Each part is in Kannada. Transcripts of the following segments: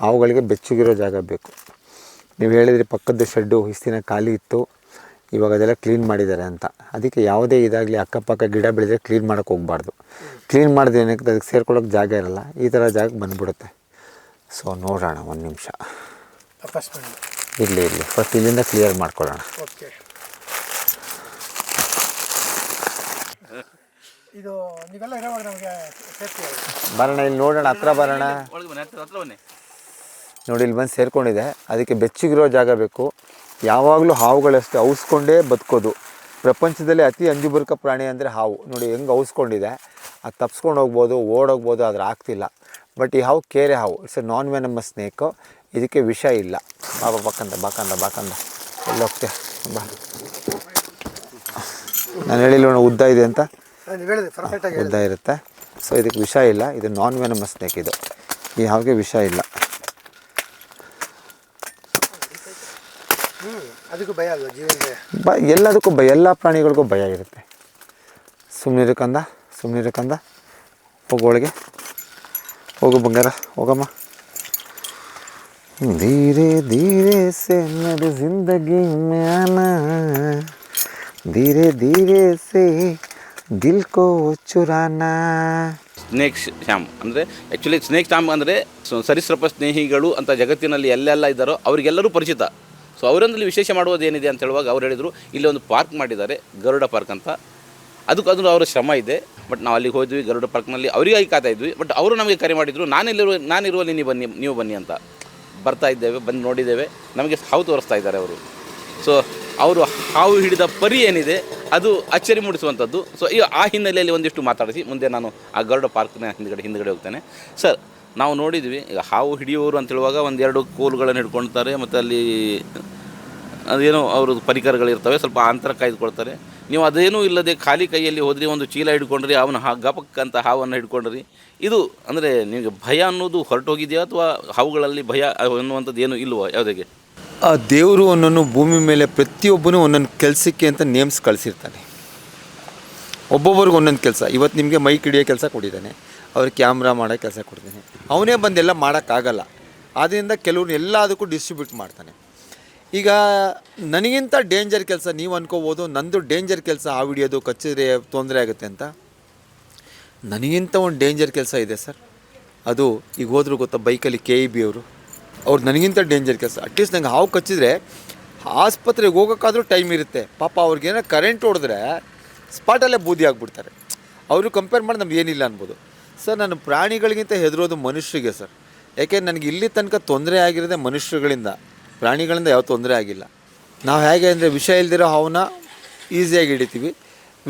ಹಾವುಗಳಿಗೆ ಬೆಚ್ಚಗಿರೋ ಜಾಗ ಬೇಕು. ನೀವು ಹೇಳಿದ್ರಿ ಪಕ್ಕದ ಶೆಡ್ಡು ಇಸ್ತಿನ ಖಾಲಿ ಇತ್ತು. ಇವಾಗ ಅದೆಲ್ಲ ಕ್ಲೀನ್ ಮಾಡಿದ್ದಾರೆ ಅಂತ. ಅದಕ್ಕೆ ಯಾವುದೇ ಇದಾಗಲಿ ಅಕ್ಕಪಕ್ಕ ಗಿಡ ಬೆಳೆದ್ರೆ ಕ್ಲೀನ್ ಮಾಡೋಕೆ ಹೋಗಬಾರ್ದು. ಕ್ಲೀನ್ ಮಾಡಿದ್ರೆ ಏನಕ್ಕೆ? ಅದಕ್ಕೆ ಸೇರ್ಕೊಳ್ಳೋಕೆ ಜಾಗ ಇರಲ್ಲ. ಈ ಥರ ಜಾಗ ಬಂದುಬಿಡುತ್ತೆ. ಸೊ ನೋಡೋಣ ಒಂದು ನಿಮಿಷ. ಇರಲಿ ಇರಲಿ. ಫಸ್ಟ್ ಇಲ್ಲಿಂದ ಕ್ಲಿಯರ್ ಮಾಡ್ಕೊಳ್ಳೋಣ. ಓಕೆ. ಇದು ನೀವೆಲ್ಲ ಇರೋವಾಗ ನಮಗೆ ಸೇಫ್ಟಿ ಆಗುತ್ತೆ. ಬರೋಣ ಇಲ್ಲಿ ನೋಡೋಣ ಹತ್ರ ಬರೋಣ ಒಳಗೆ ಬನ್ನಿ ಹತ್ರ ಹತ್ರ ಬನ್ನಿ ನೋಡಿ, ಇಲ್ಲಿ ಬಂದು ಸೇರಿಕೊಂಡಿದೆ. ಅದಕ್ಕೆ ಬೆಚ್ಚಗಿರೋ ಜಾಗ ಬೇಕು. ಯಾವಾಗಲೂ ಹಾವುಗಳಷ್ಟೇ ಔಸ್ಕೊಂಡೇ ಬದುಕೋದು. ಪ್ರಪಂಚದಲ್ಲಿ ಅತಿ ಅಂಜುಬುರ್ಕ ಪ್ರಾಣಿ ಅಂದರೆ ಹಾವು. ನೋಡಿ, ಹೆಂಗೆ ಔಸ್ಕೊಂಡಿದೆ. ಅದು ತಪ್ಸ್ಕೊಂಡು ಹೋಗ್ಬೋದು, ಓಡೋಗ್ಬೋದು, ಆದರೆ ಆಗ್ತಿಲ್ಲ. ಬಟ್ ಈ ಹಾವು ಕೇರೆ ಹಾವು. It's a non venomous snake ಇದಕ್ಕೆ ವಿಷ ಇಲ್ಲ. ಬಾಬಾ ಬಾಕಂದ ಬಾಕಂದ ಬಾಕಂದ ಎಲ್ಲೋಗ್ತೆ ಬಾ ನಾನು ಹೇಳಿಲ್ಲ ಉದ್ದ ಇದೆ ಅಂತ. ಉದ್ದ ಇರುತ್ತೆ. ಸೊ ಇದಕ್ಕೆ ವಿಷ ಇಲ್ಲ. ಇದು ನಾನ್ ವೆನಮಸ್ ಸ್ನೇಕ್ ಇದು. ಈ ಹಾವಿಗೆ ವಿಷ ಇಲ್ಲ. ಅದಕ್ಕೂ ಭಯ ಅಲ್ವಾ ಜೀವನ ಭಯ ಎಲ್ಲದಕ್ಕೂ ಭಯ ಎಲ್ಲ ಪ್ರಾಣಿಗಳಿಗೂ ಭಯ ಇರುತ್ತೆ. ಸುಮ್ಮನೆ ಕಂದ ಸುಮ್ಮನೆ ಕಂದ. ಹೋಗೋಳಿಗೆ ಹೋಗು ಬಂಗಾರ ಹೋಗಮ್ಮ. ಧೀರೆ ಧೀರೆ ಸೆ ಜಿಂದಗಿ ಮ್ಯಾನ ಧೀರೆ ಧೀರೆ ಸೆ ದಿಲ್ ಕೋ ಚುರಾನಾ. ಸ್ನೇಕ್ ಶ್ಯಾಮ್ ಅಂದರೆ ಆ್ಯಕ್ಚುಲಿ ಸ್ನೇಕ್ ಶ್ಯಾಮ್ ಅಂದರೆ ಸರಿಸೃಪ ಸ್ನೇಹಿಗಳು ಅಂತ ಜಗತ್ತಿನಲ್ಲಿ ಎಲ್ಲೆಲ್ಲ ಇದ್ದಾರೋ ಅವರಿಗೆಲ್ಲರೂ ಪರಿಚಿತ. ಸೊ ಅವರೊಂದಲ್ಲಿ ವಿಶೇಷ ಮಾಡುವುದು ಏನಿದೆ ಅಂತ ಹೇಳುವಾಗ ಅವ್ರು ಹೇಳಿದರು, ಇಲ್ಲಿ ಒಂದು ಪಾರ್ಕ್ ಮಾಡಿದ್ದಾರೆ, ಗರುಡ ಪಾರ್ಕ್ ಅಂತ. ಅದಕ್ಕೆ ಅದನ್ನು ಅವರ ಶ್ರಮ ಇದೆ, ಬಟ್ ನಾವು ಅಲ್ಲಿಗೆ ಹೋದ್ವಿ, ಗರುಡ ಪಾರ್ಕ್ನಲ್ಲಿ ಅವರಿಗಾಗಿ ಕಾತಾ ಇದ್ವಿ, ಬಟ್ ಅವರು ನಮಗೆ ಕರೆ ಮಾಡಿದರು, ನಾನಿಲ್ಲಿರುವ, ನಾನಿರುವಲ್ಲಿ ನೀವು ಬನ್ನಿ ನೀವು ಬನ್ನಿ ಅಂತ. ಬರ್ತಾ ಇದ್ದೇವೆ, ಬಂದು ನೋಡಿದ್ದೇವೆ, ನಮಗೆ ಹಾವು ತೋರಿಸ್ತಾ ಇದ್ದಾರೆ ಅವರು. ಸೊ ಅವರು ಹಾವು ಹಿಡಿದ ಪರಿ ಏನಿದೆ, ಅದು ಅಚ್ಚರಿ ಮೂಡಿಸುವಂಥದ್ದು. ಸೊ ಈ ಆ ಹಿನ್ನೆಲೆಯಲ್ಲಿ ಒಂದಿಷ್ಟು ಮಾತಾಡಿಸಿ, ಮುಂದೆ ನಾನು ಆ ಗರುಡ ಪಾರ್ಕ್ನ ಹಿಂದ್ಗಡೆ ಹಿಂದ್ಗಡೆ ಹೋಗ್ತೇನೆ. ಸರ್ ನಾವು ನೋಡಿದ್ವಿ. ಈಗ ಹಾವು ಹಿಡಿಯುವವರು ಅಂತೇಳುವಾಗ ಒಂದೆರಡು ಕೋಲುಗಳನ್ನು ಹಿಡ್ಕೊಳ್ತಾರೆ ಮತ್ತು ಅಲ್ಲಿ ಅದೇನೋ ಅವ್ರದ್ದು ಪರಿಕರಗಳಿರ್ತವೆ, ಸ್ವಲ್ಪ ಅಂತರ ಕಾಯ್ದುಕೊಳ್ತಾರೆ. ನೀವು ಅದೇನೂ ಇಲ್ಲದೆ ಖಾಲಿ ಕೈಯಲ್ಲಿ ಹೋದ್ರಿ ಒಂದು ಚೀಲ ಹಿಡ್ಕೊಂಡ್ರಿ, ಅವನ ಹಾ ಗಪಕ್ ಅಂತ ಹಾವನ್ನು ಹಿಡ್ಕೊಂಡ್ರಿ. ಇದು ಅಂದರೆ ನಿಮಗೆ ಭಯ ಅನ್ನೋದು ಹೊರಟೋಗಿದೆಯಾ ಅಥವಾ ಹಾವುಗಳಲ್ಲಿ ಭಯ ಅನ್ನುವಂಥದ್ದು ಏನು ಇಲ್ವೋ ಯಾವುದೇ ಆ ದೇವರು ಒಂದನ್ನು ಭೂಮಿ ಮೇಲೆ ಪ್ರತಿಯೊಬ್ಬನೂ ಒಂದೊಂದು ಕೆಲಸಕ್ಕೆ ಅಂತ ನೇಮ್ಸ್ ಕಳಿಸಿರ್ತಾನೆ. ಒಬ್ಬೊಬ್ಬರಿಗೂ ಒಂದೊಂದು ಕೆಲಸ. ಇವತ್ತು ನಿಮಗೆ ಮೈಕ್ ಕಿಡಿಯೋ ಕೆಲಸ ಕೊಟ್ಟಿದ್ದಾನೆ. ಅವ್ರಿಗೆ ಕ್ಯಾಮ್ರಾ ಮಾಡೋ ಕೆಲಸ ಕೊಡ್ತೀನಿ. ಅವನೇ ಬಂದೆಲ್ಲ ಮಾಡೋಕ್ಕಾಗಲ್ಲ. ಆದ್ದರಿಂದ ಕೆಲವ್ರು ಎಲ್ಲದಕ್ಕೂ ಡಿಸ್ಟ್ರಿಬ್ಯೂಟ್ ಮಾಡ್ತಾನೆ. ಈಗ ನನಗಿಂತ ಡೇಂಜರ್ ಕೆಲಸ ನೀವು ಅನ್ಕೋಬೋದು, ನಂದು ಡೇಂಜರ್ ಕೆಲಸ ಆ ವಿಡಿಯೋದು ಕಚ್ಚಿದ್ರೆ ತೊಂದರೆ ಆಗುತ್ತೆ ಅಂತ. ನನಗಿಂತ ಒಂದು ಡೇಂಜರ್ ಕೆಲಸ ಇದೆ ಸರ್. ಅದು ಈಗ ಹೋದ್ರು ಗೊತ್ತಾ ಬೈಕಲ್ಲಿ ಕೆ ಇ ಬಿ ಅವರು. ಅವ್ರು ನನಗಿಂತ ಡೇಂಜರ್ ಕೆಲಸ. ಅಟ್ಲೀಸ್ಟ್ ನಂಗೆ ಹಾವು ಕಚ್ಚಿದ್ರೆ ಆಸ್ಪತ್ರೆಗೆ ಹೋಗೋಕ್ಕಾದರೂ ಟೈಮ್ ಇರುತ್ತೆ. ಪಾಪ ಅವ್ರಿಗೇನೋ ಕರೆಂಟ್ ಹೊಡೆದ್ರೆ ಸ್ಪಾಟಲ್ಲೇ ಬೂದಿ ಆಗಿಬಿಡ್ತಾರೆ. ಅವರು ಕಂಪೇರ್ ಮಾಡಿ ನಮ್ಗೆ ಏನಿಲ್ಲ ಅನ್ಬೋದು. ಸರ್, ನಾನು ಪ್ರಾಣಿಗಳಿಗಿಂತ ಹೆದರೋದು ಮನುಷ್ಯರಿಗೆ ಸರ್. ಯಾಕೆ ನನಗೆ ಇಲ್ಲಿ ತನಕ ತೊಂದರೆ ಆಗಿರೋದೇ ಮನುಷ್ಯರುಗಳಿಂದ. ಪ್ರಾಣಿಗಳಿಂದ ಯಾವ ತೊಂದರೆ ಆಗಿಲ್ಲ. ನಾವು ಹೇಗೆ ಅಂದರೆ ವಿಷ ಇಲ್ದಿರೋ ಹಾವನ್ನ ಈಸಿಯಾಗಿ ಹಿಡಿತೀವಿ.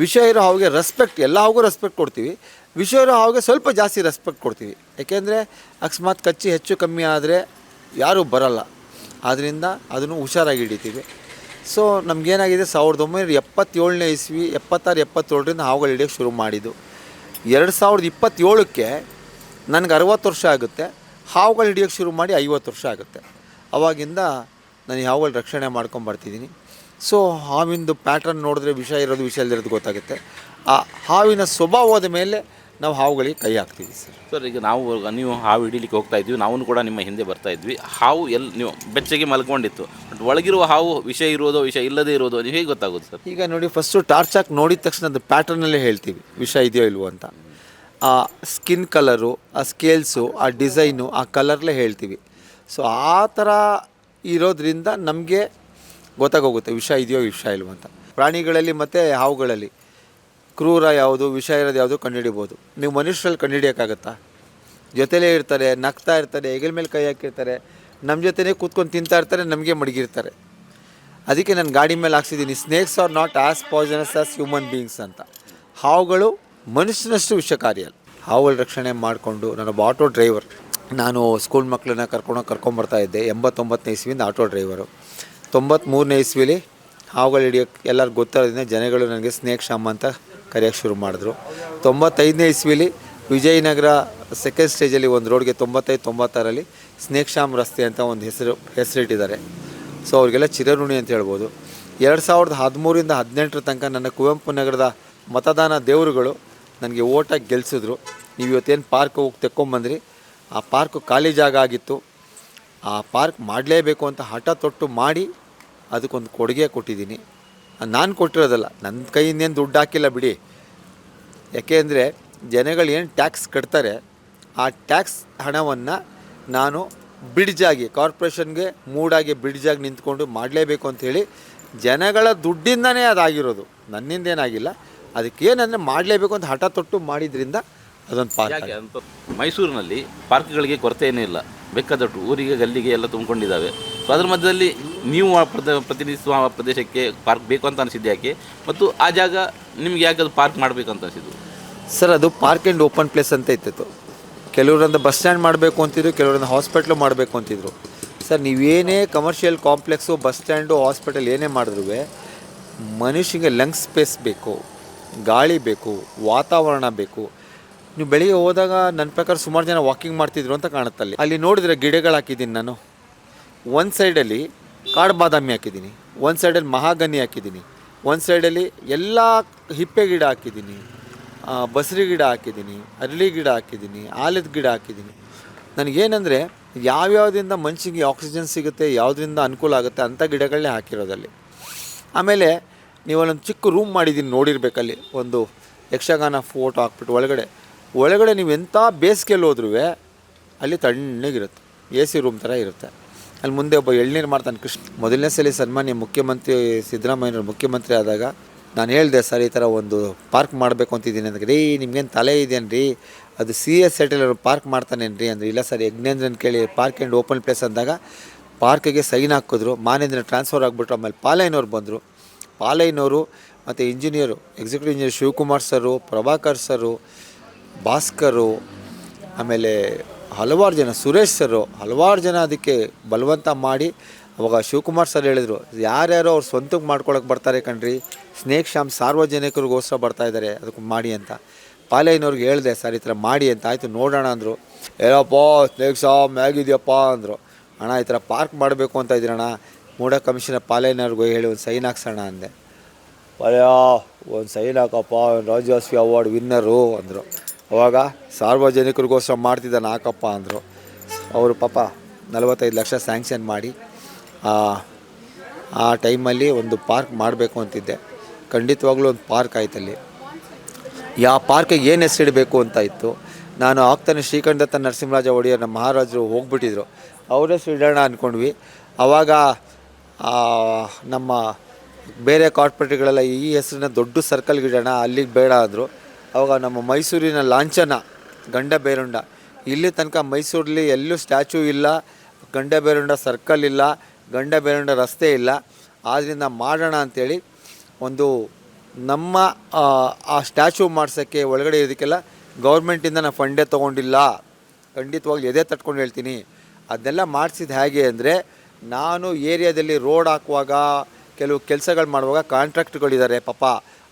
ವಿಷ ಇರೋ ಹಾವಿಗೆ ರೆಸ್ಪೆಕ್ಟ್ ಎಲ್ಲ ಹಾವಿಗೂ ರೆಸ್ಪೆಕ್ಟ್ ಕೊಡ್ತೀವಿ. ವಿಷ ಇರೋ ಹಾವಿಗೆ ಸ್ವಲ್ಪ ಜಾಸ್ತಿ ರೆಸ್ಪೆಕ್ಟ್ ಕೊಡ್ತೀವಿ. ಯಾಕೆಂದರೆ ಅಕಸ್ಮಾತ್ ಕಚ್ಚಿ ಹೆಚ್ಚು ಕಮ್ಮಿ ಆದರೆ ಯಾರೂ ಬರಲ್ಲ. ಆದ್ದರಿಂದ ಅದನ್ನು ಹುಷಾರಾಗಿ ಹಿಡಿತೀವಿ. ಸೊ ನಮಗೇನಾಗಿದೆ, ಸಾವಿರದ ಒಂಬೈನೂರ ಎಪ್ಪತ್ತೇಳನೇ ಇಸ್ವಿ, ಎಪ್ಪತ್ತಾರು, ಎಪ್ಪತ್ತೇಳರಿಂದ ಹಾವುಗಳು ಹಿಡಿಯೋಕ್ಕೆ ಶುರು ಮಾಡಿದ್ದು. ಎರಡು ಸಾವಿರದ ಇಪ್ಪತ್ತೇಳಕ್ಕೆ ನನಗೆ ಅರವತ್ತು ವರ್ಷ ಆಗುತ್ತೆ. ಹಾವುಗಳು ಹಿಡಿಯೋಕ್ಕೆ ಶುರು ಮಾಡಿ ಐವತ್ತು ವರ್ಷ ಆಗುತ್ತೆ. ಅವಾಗಿಂದ ನಾನು ಹಾವುಗಳ ರಕ್ಷಣೆ ಮಾಡ್ಕೊಂಬರ್ತಿದ್ದೀನಿ ಸೊ ಹಾವಿಂದು ಪ್ಯಾಟ್ರನ್ ನೋಡಿದ್ರೆ ವಿಷ ಇರೋದು ವಿಷ ಇಲ್ಲದಿರೋದು ಗೊತ್ತಾಗುತ್ತೆ. ಆ ಹಾವಿನ ಸ್ವಭಾವದ ಮೇಲೆ ನಾವು ಹಾವುಗಳಿಗೆ ಕೈ ಹಾಕ್ತೀವಿ ಸರ್. ಸರ್ ಈಗ ನಾವು ನೀವು ಹಾವು ಹಿಡಿಲಿಕ್ಕೆ ಹೋಗ್ತಾ ಇದ್ವಿ ನಾವು ಕೂಡ ನಿಮ್ಮ ಹಿಂದೆ ಬರ್ತಾ ಇದ್ವಿ. ಹಾವು ಎಲ್ಲಿ ನೀವು ಬೆಚ್ಚಗೆ ಮಲ್ಕೊಂಡಿತ್ತು ಬಟ್ ಒಳಗಿರುವ ಹಾವು ವಿಷ ಇರೋದೋ ವಿಷ ಇಲ್ಲದೇ ಇರೋದೋ ನೀವು ಹೇಗೆ ಗೊತ್ತಾಗೋದು ಸರ್? ಈಗ ನೋಡಿ ಫಸ್ಟು ಟಾರ್ಚ್ ಹಾಕಿ ನೋಡಿದ ತಕ್ಷಣ ಅದು ಪ್ಯಾಟರ್ನಲ್ಲೇ ಹೇಳ್ತೀವಿ ವಿಷ ಇದೆಯೋ ಇಲ್ವೋ ಅಂತ. ಆ ಸ್ಕಿನ್ ಕಲರು ಆ ಸ್ಕೇಲ್ಸು ಆ ಡಿಸೈನು ಆ ಕಲರ್ಲೇ ಹೇಳ್ತೀವಿ. ಸೊ ಆ ಥರ ಇರೋದ್ರಿಂದ ನಮಗೆ ಗೊತ್ತಾಗೋಗುತ್ತೆ ವಿಷ ಇದೆಯೋ ವಿಷ ಇಲ್ವೋ ಅಂತ. ಪ್ರಾಣಿಗಳಲ್ಲಿ ಮತ್ತು ಹಾವುಗಳಲ್ಲಿ. ಕ್ರೂರ ಯಾವುದು, ವಿಷ ಇರೋದು ಯಾವುದು ಕಂಡುಹಿಡಿಬೋದು. ನೀವು ಮನುಷ್ಯರಲ್ಲಿ ಕಂಡುಹಿಡಿಯೋಕ್ಕಾಗತ್ತಾ? ಜೊತೆಲೇ ಇರ್ತಾರೆ, ನಗ್ತಾ ಇರ್ತಾರೆ, ಹೆಗಲ ಮೇಲೆ ಕೈ ಹಾಕಿರ್ತಾರೆ, ನಮ್ಮ ಜೊತೆನೇ ಕೂತ್ಕೊಂಡು ತಿಂತಾ ಇರ್ತಾರೆ, ನಮಗೆ ಮಡಗಿರ್ತಾರೆ. ಅದಕ್ಕೆ ನಾನು ಗಾಡಿ ಮೇಲೆ ಹಾಕ್ಸಿದ್ದೀನಿ snakes are not as poisonous as human beings ಅಂತ. ಹಾವುಗಳು ಮನುಷ್ಯನಷ್ಟು ವಿಷಕಾರಿ ಅಲ್ಲ ಹಾವುಗಳ ರಕ್ಷಣೆ ಮಾಡಿಕೊಂಡು ನಾನೊಬ್ಬ ಆಟೋ ಡ್ರೈವರ್. ನಾನು ಸ್ಕೂಲ್ ಮಕ್ಕಳನ್ನ ಕರ್ಕೊಂಡೋಗಿ ಕರ್ಕೊಂಬರ್ತಾ ಇದ್ದೆ, ಎಂಬತ್ತೊಂಬತ್ತನೇ ಇಸ್ವಿಯಿಂದ ಆಟೋ ಡ್ರೈವರು. ತೊಂಬತ್ತ್ಮೂರನೇ ಇಸ್ವಿಲಿ ಹಾವುಗಳು ಹಿಡಿಯೋಕ್ಕೆ ಎಲ್ಲರಿಗೂ ಗೊತ್ತಿರೋದ್ರಿಂದ ಜನಗಳು ನನಗೆ ಸ್ನೇಕ್ ಶಾಮ್ ಅಂತ ಕರೆಯೋಕ್ಕೆ ಶುರು ಮಾಡಿದ್ರು. ತೊಂಬತ್ತೈದನೇ ಇಸ್ವಿಲಿ ವಿಜಯನಗರ ಸೆಕೆಂಡ್ ಸ್ಟೇಜಲ್ಲಿ ಒಂದು ರೋಡ್ಗೆ ತೊಂಬತ್ತೈದು, ತೊಂಬತ್ತಾರಲ್ಲಿ ಸ್ನೇಕ್ ಶಾಮ್ ರಸ್ತೆ ಅಂತ ಒಂದು ಹೆಸರು, ಹೆಸರಿಟ್ಟಿದ್ದಾರೆ. ಸೊ ಅವ್ರಿಗೆಲ್ಲ ಚಿರಋಣಿ ಅಂತ ಹೇಳ್ಬೋದು. ಎರಡು ಸಾವಿರದ ಹದಿಮೂರಿಂದ ಹದಿನೆಂಟರ ತನಕ ನನ್ನ ಕುವೆಂಪು ನಗರದ ಮತದಾನ ದೇವರುಗಳು ನನಗೆ ಓಟಾಗಿ ಗೆಲ್ಲಿಸಿದ್ರು ನೀವು ಇವತ್ತೇನು ಪಾರ್ಕ್ ಹೋಗಿ ತೆಕ್ಕೊಂಬಂದ್ರಿ? ಆ ಪಾರ್ಕ್ ಖಾಲಿ ಜಾಗ ಆಗಿತ್ತು. ಆ ಪಾರ್ಕ್ ಮಾಡಲೇಬೇಕು ಅಂತ ಹಠ ತೊಟ್ಟು ಮಾಡಿ ಅದಕ್ಕೊಂದು ಕೊಡುಗೆ ಕೊಟ್ಟಿದ್ದೀನಿ. ನಾನು ಕೊಟ್ಟಿರೋದಲ್ಲ ನನ್ನ ಕೈಯಿಂದೇನು ದುಡ್ಡು ಹಾಕಿಲ್ಲ ಬಿಡಿ. ಯಾಕೆಂದರೆ ಜನಗಳು ಏನು ಟ್ಯಾಕ್ಸ್ ಕಟ್ತಾರೆ ಆ ಟ್ಯಾಕ್ಸ್ ಹಣವನ್ನು ನಾನು ಬ್ರಿಡ್ಜಾಗಿ ಕಾರ್ಪೊರೇಷನ್ಗೆ ಮೂಡಾಗಿ ಬ್ರಿಡ್ಜಾಗಿ ನಿಂತ್ಕೊಂಡು ಮಾಡಲೇಬೇಕು ಅಂಥೇಳಿ ಜನಗಳ ದುಡ್ಡಿಂದನೇ ಅದಾಗಿರೋದು. ನನ್ನಿಂದ ಏನಾಗಿಲ್ಲ. ಅದಕ್ಕೇನಂದರೆ ಮಾಡಲೇಬೇಕು ಅಂತ ಹಠ ತೊಟ್ಟು ಮಾಡಿದ್ರಿಂದ ಅದೊಂದು ಪಾರ್ಕ್ ಮೈಸೂರಿನಲ್ಲಿ ಪಾರ್ಕ್ಗಳಿಗೆ ಕೊರತೆ ಏನೂ ಇಲ್ಲ. ಬೆಕ್ಕದೊಟ್ಟು ಊರಿಗೆ ಗಲ್ಲಿಗೆ ಎಲ್ಲ ತುಂಬಿಕೊಂಡಿದ್ದಾವೆ. ಸೊ ಅದ್ರ ಮಧ್ಯದಲ್ಲಿ ನೀವು ಆ ಪ್ರದ, ಪ್ರತಿನಿಧಿಸುವ ಆ ಪ್ರದೇಶಕ್ಕೆ ಪಾರ್ಕ್ ಬೇಕು ಅಂತ ಅನಿಸಿದ್ದು ಯಾಕೆ? ಮತ್ತು ಆ ಜಾಗ ನಿಮ್ಗೆ ಯಾಕೆ ಅದು ಪಾರ್ಕ್ ಮಾಡಬೇಕು ಅಂತ ಅನಿಸಿದ್ದು? ಸರ್, ಅದು ಪಾರ್ಕ್ ಆ್ಯಂಡ್ ಓಪನ್ ಪ್ಲೇಸ್ ಅಂತ ಇತ್ತಿತ್ತು. ಕೆಲವರಂದ ಬಸ್ ಸ್ಟ್ಯಾಂಡ್ ಮಾಡಬೇಕು ಅಂತಿದ್ರು ಕೆಲವರಂದ ಹಾಸ್ಪಿಟ್ಲು ಮಾಡಬೇಕು ಅಂತಿದ್ರು. ಸರ್, ನೀವೇನೇ commercial complex bus stand, hospital ಏನೇ ಮಾಡಿದ್ರು, ಮನುಷ್ಯನಿಗೆ ಲಂಗ್ಸ್ ಸ್ಪೇಸ್ ಬೇಕು, ಗಾಳಿ ಬೇಕು, ವಾತಾವರಣ ಬೇಕು. ನೀವು ಬೆಳಿಗ್ಗೆ ಹೋದಾಗ ನನ್ನ ಪ್ರಕಾರ ಸುಮಾರು ಜನ ವಾಕಿಂಗ್ ಮಾಡ್ತಿದ್ರು ಅಂತ ಕಾಣುತ್ತಲ್ಲಿ ಅಲ್ಲಿ. ನೋಡಿದ್ರೆ ಗಿಡಗಳು ಹಾಕಿದ್ದೀನಿ ನಾನು. ಒಂದು ಸೈಡಲ್ಲಿ ಕಾಡು ಬಾದಾಮಿ ಹಾಕಿದ್ದೀನಿ. ಒಂದು ಸೈಡಲ್ಲಿ ಮಹಾಗನಿ ಹಾಕಿದ್ದೀನಿ. ಒಂದು ಸೈಡಲ್ಲಿ ಎಲ್ಲ ಹಿಪ್ಪೆ ಗಿಡ ಹಾಕಿದ್ದೀನಿ. ಬಸರಿ ಗಿಡ ಹಾಕಿದ್ದೀನಿ, ಅರಳಿ ಗಿಡ ಹಾಕಿದ್ದೀನಿ, ಆಲದ ಗಿಡ ಹಾಕಿದ್ದೀನಿ. ನನಗೇನೆಂದರೆ ಯಾವ್ಯಾವುದರಿಂದ ಮನುಷ್ಯನಿಗೆ ಆಕ್ಸಿಜನ್ ಸಿಗುತ್ತೆ, ಯಾವುದರಿಂದ ಅನುಕೂಲ ಆಗುತ್ತೆ ಅಂಥ ಗಿಡಗಳನ್ನೇ ಹಾಕಿರೋದಲ್ಲಿ. ಆಮೇಲೆ ನೀವು ಅಲ್ಲೊಂದು ಚಿಕ್ಕ ರೂಮ್ ಮಾಡಿದ್ದೀನಿ ನೋಡಿರ್ಬೇಕಲ್ಲಿ, ಒಂದು ಯಕ್ಷಗಾನ ಫೋಟೋ ಹಾಕ್ಬಿಟ್ಟು ಒಳಗಡೆ. ಒಳಗಡೆ ನೀವು ಎಂಥ ಬೇಸಿಗೆಯಲ್ಲಿ ಹೋದ್ರೂ ಅಲ್ಲಿ ತಣ್ಣಗಿರುತ್ತೆ. ಎ ಸಿ ರೂಮ್ ಥರ ಇರುತ್ತೆ. ಅಲ್ಲಿ ಮುಂದೆ ಒಬ್ಬ ಎಳ್ನೀರು ಮಾಡ್ತಾನೆ. ಕೃಷ್ಣ, ಮೊದಲನೇ ಸಲ ಸನ್ಮಾನ್ಯ ಮುಖ್ಯಮಂತ್ರಿ ಸಿದ್ದರಾಮಯ್ಯನವರು ಮುಖ್ಯಮಂತ್ರಿ ಆದಾಗ ನಾನು ಹೇಳಿದೆ, ಸರ್, ಈ ಥರ ಒಂದು ಪಾರ್ಕ್ ಮಾಡಬೇಕು ಅಂತಿದ್ದೀನಿ. ಅಂದ್ರೆ ರೀ ನಿಮ್ಗೇನು ತಲೆ ಇದೆಯೇನ್ರಿ ಅದು ಸಿ ಎಸ್ ಸೆಟಲ್ ಪಾರ್ಕ್ ಮಾಡ್ತಾನೇನ್ರಿ? ಅಂದರೆ, ಇಲ್ಲ ಸರ್ ಯಜ್ಞೇಂದ್ರನ್ ಕೇಳಿ ಪಾರ್ಕ್ ಆ್ಯಂಡ್ ಓಪನ್ ಪ್ಲೇಸ್ ಅಂದಾಗ ಪಾರ್ಕಿಗೆ ಸೈನ್ ಹಾಕಿದ್ರು. ಮಾನೇಂದ್ರ ಟ್ರಾನ್ಸ್ಫರ್ ಆಗಿಬಿಟ್ರು. ಆಮೇಲೆ ಪಾಲಯ್ಯನವ್ರು ಬಂದರು. ಪಾಲಯ್ಯನವರು ಮತ್ತು engineer, executive engineer Shivakumar sir Prabhakar sir Bhaskar, ಆಮೇಲೆ ಹಲವಾರು ಜನ, ಸುರೇಶ್ ಸರು ಹಲವಾರು ಜನ ಅದಕ್ಕೆ ಬಲವಂತ ಮಾಡಿ ಅವಾಗ ಶಿವಕುಮಾರ್ ಸರ್ ಹೇಳಿದರು, ಯಾರ್ಯಾರು ಅವ್ರು ಸ್ವಂತಕ್ಕೆ ಮಾಡ್ಕೊಳಕ್ಕೆ ಬರ್ತಾರೆ ಕಣ್ರಿ, ಸ್ನೇಕ್ ಶ್ಯಾಮ್ ಸಾರ್ವಜನಿಕರಿಗೋಸ್ಕರ ಬರ್ತಾ ಇದ್ದಾರೆ ಅದಕ್ಕೆ ಮಾಡಿ ಅಂತ. ಪಾಲಯ್ಯನವ್ರಿಗೆ ಹೇಳಿದೆ, ಸರ್, ಈ ಥರ ಮಾಡಿ ಅಂತ. ಆಯಿತು, ನೋಡೋಣ ಅಂದರು. ಏನಪ್ಪ, ಸ್ನೇಕ್ ಶಾಮ್ ಹೇಗಿದೆಯಪ್ಪ? ಅಂದರು. ಅಣ್ಣ, ಈ ಥರ ಪಾರ್ಕ್ ಮಾಡಬೇಕು ಅಂತ ಇದ್ದೀರಣ್ಣ. ಮೂಡ ಕಮಿಷನರ್ ಪಾಲಯ್ಯನವ್ರಿಗೆ ಹೇಳಿ ಒಂದು ಸೈನ್ ಹಾಕ್ಸೋಣ ಅಂದೆ. ಪರ್ಯ ಒಂದು ಸೈನ್ ಹಾಕಪ್ಪ ರಾಜ್ಯೋತ್ಸವ ಅವಾರ್ಡ್ ವಿನ್ನರು, ಅಂದರು. ಅವಾಗ ಸಾರ್ವಜನಿಕರಿಗೋಸ್ಕರ ಮಾಡ್ತಿದ್ದ ನಾಕಪ್ಪ ಅಂದರು. ಅವರು ಪಾಪ ನಲವತ್ತೈದು ಲಕ್ಷ ಸ್ಯಾಂಕ್ಷನ್ ಮಾಡಿ ಆ, ಟೈಮಲ್ಲಿ ಒಂದು ಪಾರ್ಕ್ ಮಾಡಬೇಕು ಅಂತಿದ್ದೆ. ಖಂಡಿತವಾಗ್ಲೂ ಒಂದು ಪಾರ್ಕ್ ಆಯ್ತಲ್ಲಿ ಯಾವ ಪಾರ್ಕಿಗೆ ಏನು ಹೆಸರಿಡಬೇಕು ಅಂತ ಇತ್ತು. ನಾನು ಆಗ್ತಾನೆ ಶ್ರೀಕಂಠದತ್ತ ನರಸಿಂಹರಾಜ ಒಡೆಯರ್ ನಮ್ಮ ಮಹಾರಾಜರು ಹೋಗ್ಬಿಟ್ಟಿದ್ರು. ಅವ್ರ ಹೆಸರು ಇಡೋಣ ಅಂದ್ಕೊಂಡ್ವಿ ಆವಾಗ ನಮ್ಮ ಬೇರೆ ಕಾರ್ಪೊರೇಟ್ಗಳೆಲ್ಲ ಈ ಹೆಸರನ್ನ ದೊಡ್ಡ ಸರ್ಕಲ್ಗೆ ಇಡೋಣ ಅಲ್ಲಿಗೆ ಬೇಡ ಅಂದರು. ಆವಾಗ ನಮ್ಮ ಮೈಸೂರಿನ ಲಾಂಛನ ಗಂಡ ಬೇರುಂಡ ಇಲ್ಲಿ ತನಕ ಮೈಸೂರಲ್ಲಿ ಎಲ್ಲೂ ಸ್ಟ್ಯಾಚು ಇಲ್ಲ ಗಂಡ ಬೇರುಂಡ ಸರ್ಕಲ್ ಇಲ್ಲ ಗಂಡ ಬೇರುಂಡ ರಸ್ತೆ ಇಲ್ಲ. ಆದ್ದರಿಂದ ಮಾಡೋಣ ಅಂಥೇಳಿ ಒಂದು ನಮ್ಮ ಆ, ಆ ಸ್ಟ್ಯಾಚು ಮಾಡ್ಸೋಕ್ಕೆ ಒಳಗಡೆ ಇದಕ್ಕೆಲ್ಲ ಗೌರ್ಮೆಂಟಿಂದ ನಾನು ಫಂಡೇ ತೊಗೊಂಡಿಲ್ಲ. ಖಂಡಿತವಾಗ್ಲೂ ಎದೆ ತಟ್ಕೊಂಡು ಹೇಳ್ತೀನಿ. ಅದನ್ನೆಲ್ಲ ಮಾಡಿಸಿದ ಹೇಗೆ ಅಂದರೆ ನಾನು ಏರಿಯಾದಲ್ಲಿ ರೋಡ್ ಹಾಕುವಾಗ ಕೆಲವು ಕೆಲಸಗಳು ಮಾಡುವಾಗ ಕಾಂಟ್ರಾಕ್ಟ್ಗಳಿದ್ದಾರೆ ಪಾಪ.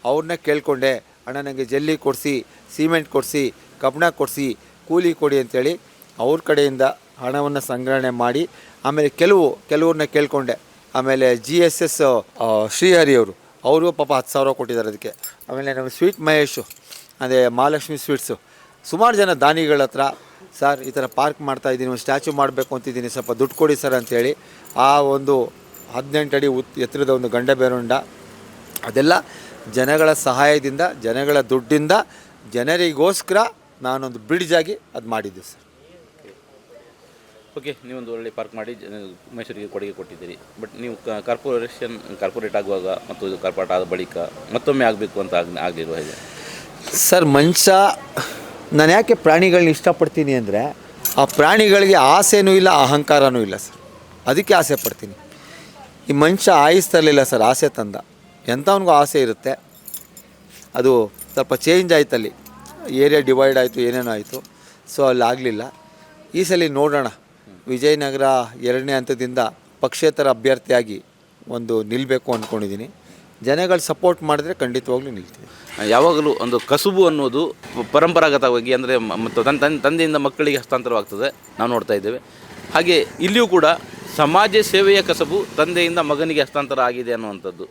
ಅವ್ರನ್ನ ಕೇಳಿಕೊಂಡೆ. ಅಣ್ಣ ನನಗೆ ಜಲ್ಲಿ ಕೊಡಿಸಿ, ಸಿಮೆಂಟ್ ಕೊಡಿಸಿ, ಕಬ್ಬಣ ಕೊಡಿಸಿ, ಕೂಲಿ ಕೊಡಿ ಅಂತೇಳಿ ಅವ್ರ ಕಡೆಯಿಂದ ಹಣವನ್ನು ಸಂಗ್ರಹಣೆ ಮಾಡಿ ಆಮೇಲೆ ಕೆಲವು, ಕೆಲವ್ರನ್ನ ಕೇಳಿಕೊಂಡೆ. ಆಮೇಲೆ ಜಿ ಎಸ್ ಎಸ್ ಶ್ರೀಹರಿ ಅವರು. ಅವರು ಪಾಪ ಹತ್ತು ಸಾವಿರ ಕೊಟ್ಟಿದ್ದಾರೆ ಅದಕ್ಕೆ. ಆಮೇಲೆ ನಮ್ಮ ಸ್ವೀಟ್ ಮಹೇಶು, ಅದೇ ಮಹಾಲಕ್ಷ್ಮಿ ಸ್ವೀಟ್ಸು. ಸುಮಾರು ಜನ ದಾನಿಗಳ ಹತ್ರ, ಸರ್, ಈ ಥರ ಪಾರ್ಕ್ ಮಾಡ್ತಾ ಇದ್ದೀನಿ, ಒಂದು ಸ್ಟ್ಯಾಚು ಮಾಡಬೇಕು ಅಂತಿದ್ದೀನಿ, ಸ್ವಲ್ಪ ದುಡ್ಡು ಕೊಡಿ ಸರ್ ಅಂತೇಳಿ ಆ ಒಂದು ಹದಿನೆಂಟು ಅಡಿ ಉತ್, ಎತ್ತರದ ಒಂದು ಗಂಡ ಬೇರುಂಡ ಅದೆಲ್ಲ ಜನಗಳ ಸಹಾಯದಿಂದ ಜನಗಳ ದುಡ್ಡಿಂದ ಜನರಿಗೋಸ್ಕರ ನಾನೊಂದು ಬ್ರಿಡ್ಜ್ ಆಗಿ ಅದು ಮಾಡಿದ್ದೆ ಸರ್. ಓಕೆ ನೀವೊಂದು ಒಳ್ಳೆ ಪಾರ್ಕ್ ಮಾಡಿ ಜನ- ಮೈಸೂರಿಗೆ ಕೊಡುಗೆ ಕೊಟ್ಟಿದ್ದೀರಿ. ಬಟ್ ನೀವು ಕಾರ್ಪೊರೇಷನ್ ಕಾರ್ಪೊರೇಟ್ ಆಗುವಾಗ ಮತ್ತು ಇದು ಕಾರ್ಪೊರೇಟ್ ಆದ ಬಳಿಕ ಮತ್ತೊಮ್ಮೆ ಆಗಬೇಕು ಅಂತ ಆಗ್ ಆಗಲಿರುವ ಹೇಗೆ? ಸರ್ ಮನುಷ್ಯ ನಾನು ಯಾಕೆ ಪ್ರಾಣಿಗಳನ್ನ ಇಷ್ಟಪಡ್ತೀನಿ ಅಂದರೆ ಆ ಪ್ರಾಣಿಗಳಿಗೆ ಆಸೆನೂ ಇಲ್ಲ ಅಹಂಕಾರನೂ ಇಲ್ಲ ಸರ್. ಅದಕ್ಕೆ ಆಸೆ ಪಡ್ತೀನಿ. ಈ ಮನುಷ್ಯ ಆಯಿಸ್ತಿರಲಿಲ್ಲ ಸರ್ ಆಸೆ ತಂದ. ಎಂಥವನಿಗೂ ಆಸೆ ಇರುತ್ತೆ. ಅದು ಸ್ವಲ್ಪ ಚೇಂಜ್ ಆಯ್ತು ಅಲ್ಲಿ ಏರಿಯಾ ಡಿವೈಡ್ ಆಯಿತು, ಏನೇನೋ ಆಯಿತು. ಸೊ ಅಲ್ಲಿ ಆಗಲಿಲ್ಲ ಈ ಸಲ ನೋಡೋಣ. ವಿಜಯನಗರ ಎರಡನೇ ಹಂತದಿಂದ ಪಕ್ಷೇತರ ಅಭ್ಯರ್ಥಿಯಾಗಿ ಒಂದು ನಿಲ್ಲಬೇಕು ಅಂದ್ಕೊಂಡಿದ್ದೀನಿ ಜನಗಳು ಸಪೋರ್ಟ್ ಮಾಡಿದ್ರೆ ಖಂಡಿತವಾಗ್ಲೂ ನಿಲ್ತೀವಿ ಯಾವಾಗಲೂ ಒಂದು ಕಸುಬು ಅನ್ನೋದು ಪರಂಪರಾಗತವಾಗಿ ಅಂದರೆ ಮತ್ತು ತನ್ನ ತನ್ನ ತಂದೆಯಿಂದ ಮಕ್ಕಳಿಗೆ ಹಸ್ತಾಂತರವಾಗ್ತದೆ. ನಾವು ನೋಡ್ತಾ ಇದ್ದೇವೆ. ಹಾಗೆ ಇಲ್ಲಿಯೂ ಕೂಡ ಸಮಾಜ ಸೇವೆಯ ಕಸಬು ತಂದೆಯಿಂದ ಮಗನಿಗೆ ಹಸ್ತಾಂತರ ಆಗಿದೆ ಅನ್ನುವಂಥದ್ದು.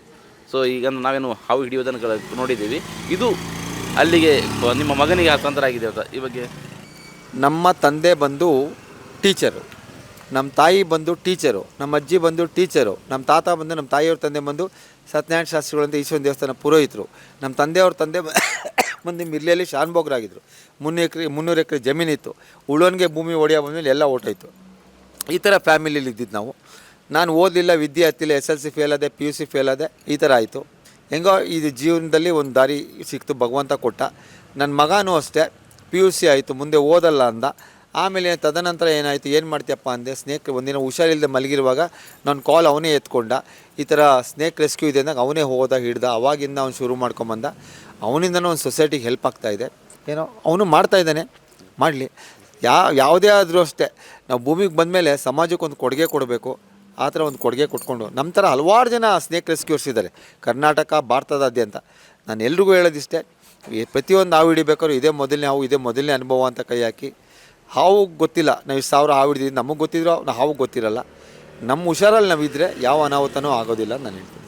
ಸೊ ಈಗ ನಾವೇನು ಹಾವು ಹಿಡಿಯೋದನ್ನು ನೋಡಿದ್ದೀವಿ. ಇದು ಅಲ್ಲಿಗೆ ನಿಮ್ಮ ಮಗನಿಗೆ ಹಸ್ತಾಂತರ ಆಗಿದೆ ಅಂತ ಈ ಬಗ್ಗೆ. ನಮ್ಮ ತಂದೆ ಬಂದು ಟೀಚರು. ನಮ್ಮ ತಾಯಿ ಬಂದು ಟೀಚರು. ನಮ್ಮ ಅಜ್ಜಿ ಬಂದು ಟೀಚರು. ನಮ್ಮ ತಾತ ಬಂದು ನಮ್ಮ ತಾಯಿಯವ್ರ ತಂದೆ ಬಂದು ಸತ್ಯನಾರಾಯಣ ಶಾಸ್ತ್ರಿಗಳು ಅಂತ ಈಶ್ವರನ ದೇವಸ್ಥಾನ ಪುರೋಹಿತರು. ನಮ್ಮ ತಂದೆಯವ್ರ ತಂದೆ ಬಂದು ಮಿರ್ಲಿಯಲ್ಲಿ ಶಾನ್ಭೋಗರಾಗಿದ್ದರು ಮುನ್ನೂರು ಎಕರೆ ಮುನ್ನೂರು ಎಕರೆ ಜಮೀನಿತ್ತು. ಉಳೋನ್ಗೆ ಭೂಮಿ ಒಡೆಯ ಬಂದಮೇಲೆ ಎಲ್ಲ ಓಟೋಯ್ತು ಈ ಥರ ಫ್ಯಾಮಿಲಿಲಿ ಇದ್ದಿದ್ದು ನಾವು. ನಾನು ಓದಲಿಲ್ಲ, ವಿದ್ಯೆ ಹತ್ತಿಲ್ಲ, ಎಸ್ ಎಲ್ ಸಿ ಫೇಲ್ ಆದೆ, ಪಿ ಯು ಸಿ ಫೇಲ್ ಆದೆ, ಈ ಥರ ಆಯಿತು. ಹೆಂಗೋ ಇದು ಜೀವನದಲ್ಲಿ ಒಂದು ದಾರಿ ಸಿಕ್ತು, ಭಗವಂತ ಕೊಟ್ಟ. ನನ್ನ ಮಗನೂ ಅಷ್ಟೇ, ಪಿ ಯು ಸಿ ಆಯಿತು, ಮುಂದೆ ಓದಲ್ಲ ಅಂದ. ಆಮೇಲೆ ತದನಂತರ ಏನಾಯಿತು, ಏನು ಮಾಡ್ತೀಯಪ್ಪ ಅಂದೆ, ಸ್ನೇಕ್, ಒಂದಿನ ಹುಷಾರಿಲ್ಲದೆ ಮಲಗಿರುವಾಗ ನನ್ನ ಕಾಲ್ ಅವನೇ ಎತ್ಕೊಂಡ. ಈ ಥರ ಸ್ನೇಕ್ ರೆಸ್ಕ್ಯೂ ಇದೆ ಅಂದಾಗ ಅವನೇ ಹೋದ, ಹಿಡ್ದ. ಅವಾಗಿಂದ ಅವ್ನು ಶುರು ಮಾಡ್ಕೊಂಬಂದ. ಅವನಿಂದನೂ ಒಂದು ಸೊಸೈಟಿಗೆ ಹೆಲ್ಪ್ ಆಗ್ತಾಯಿದೆ ಏನೋ, ಅವನು ಮಾಡ್ತಾ ಇದ್ದಾನೆ. ಮಾಡಲಿ. ಯಾ, ಯಾವುದೇ ಆದರೂ ಅಷ್ಟೇ. ನಾವು ಭೂಮಿಗೆ ಬಂದಮೇಲೆ ಸಮಾಜಕ್ಕೆ ಒಂದು ಕೊಡುಗೆ ಕೊಡಬೇಕು. ಆ ಥರ ಒಂದು ಕೊಡುಗೆ ಕೊಟ್ಕೊಂಡು ನಮ್ಮ ಥರ ಹಲವಾರು ಜನ ಸ್ನೇಕ್ ರೆಸ್ಕ್ಯೂರ್ಸ್ ಇದ್ದಾರೆ ಕರ್ನಾಟಕ, ಭಾರತದಾದ್ಯಂತ. ನಾನು ಎಲ್ರಿಗೂ ಹೇಳೋದಿಷ್ಟೇ ಪ್ರತಿಯೊಂದು ಹಾವು ಹಿಡಿಬೇಕಾದ್ರೂ ಇದೇ ಮೊದಲನೇ ಹಾವು, ಇದೇ ಮೊದಲನೇ ಅನುಭವ ಅಂತ ಕೈ ಹಾಕಿ. ಹಾವು ಗೊತ್ತಿಲ್ಲ, ನಾವು ಇಷ್ಟು ಸಾವಿರ ಹಾವು ಹಿಡಿದಿದ್ದು ನಮಗೆ ಗೊತ್ತಿದ್ರು ನಾವು ಹಾವು ಗೊತ್ತಿರಲ್ಲ. ನಮ್ಮ ಹುಷಾರಲ್ಲಿ ನಾವಿದ್ದರೆ ಯಾವ ಅನಾಹುತನೂ ಆಗೋದಿಲ್ಲ ನಾನು ಹೇಳ್ತೀನಿ.